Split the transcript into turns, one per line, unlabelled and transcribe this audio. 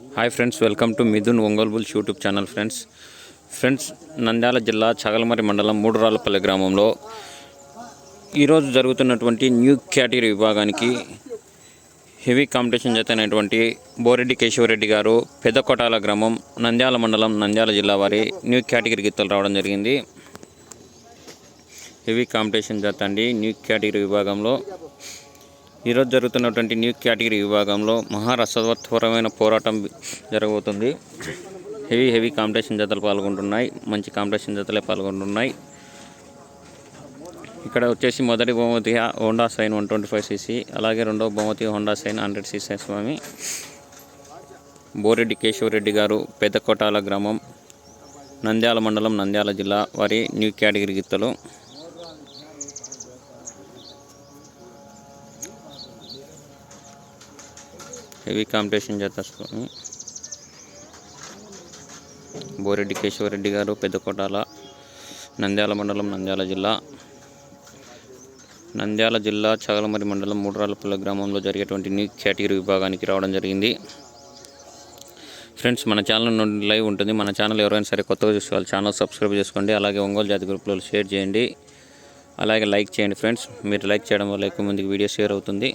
Hi friends welcome to Mithun Ongole bulls YouTube channel friends friends Nandyal జిల్లా చగలమరి మండలం మూడురాళ్ళపల్లి గ్రామంలో ఈరోజు జరుగుతున్నటువంటి న్యూ కేటగిరీ విభాగానికి హెవీ కాంపిటీషన్ జతైనటువంటి బోరెడ్డి కేశవరెడ్డి గారు పెద్దకోటాల గ్రామం నంద్యాల మండలం నంద్యాల జిల్లా వారి న్యూ కేటగిరీ గీతలు రావడం జరిగింది. హెవీ కాంపిటీషన్ జత అండి న్యూ కేటగిరీ విభాగంలో. ఈరోజు జరుగుతున్నటువంటి న్యూ కేటగిరీ విభాగంలో మహారసవత్వరమైన పోరాటం జరగబోతుంది. హెవీ హెవీ కాంపిటీషన్ జతలు పాల్గొంటున్నాయి. మంచి కాంపిటీషన్ జతలే పాల్గొంటున్నాయి. ఇక్కడ వచ్చేసి మొదటి బహుమతి Honda Shine one twenty five CC అలాగే రెండవ బహుమతి హోండా సైన్ హండ్రెడ్ సీసీ స్వామి. బోరెడ్డి కేశవరెడ్డి గారు పెద్దకోటాల గ్రామం నంద్యాల మండలం నంద్యాల జిల్లా వారి న్యూ కేటగిరీ గిత్తలు. హెవీ కాంపిటీషన్ చేస్తారు బోరెడ్డి కేశవరెడ్డి గారు పెద్దకోటాల నంద్యాల మండలం నంద్యాల జిల్లా. నంద్యాల జిల్లా చగలమరి మండలం మూడురాళ్ళపల్లి గ్రామంలో జరిగేటువంటి న్యూ కేటగిరీ విభాగానికి రావడం జరిగింది. ఫ్రెండ్స్ మన ఛానల్ నుండి లైవ్ ఉంటుంది. మన ఛానల్ ఎవరైనా సరే కొత్తగా చూసుకోవాలి ఛానల్ సబ్స్క్రైబ్ చేసుకోండి. అలాగే ఒంగోలు జాతి గ్రూప్లో షేర్ చేయండి. అలాగే లైక్ చేయండి ఫ్రెండ్స్. మీరు లైక్ చేయడం వల్ల ఎక్కువ మందికి వీడియో షేర్ అవుతుంది.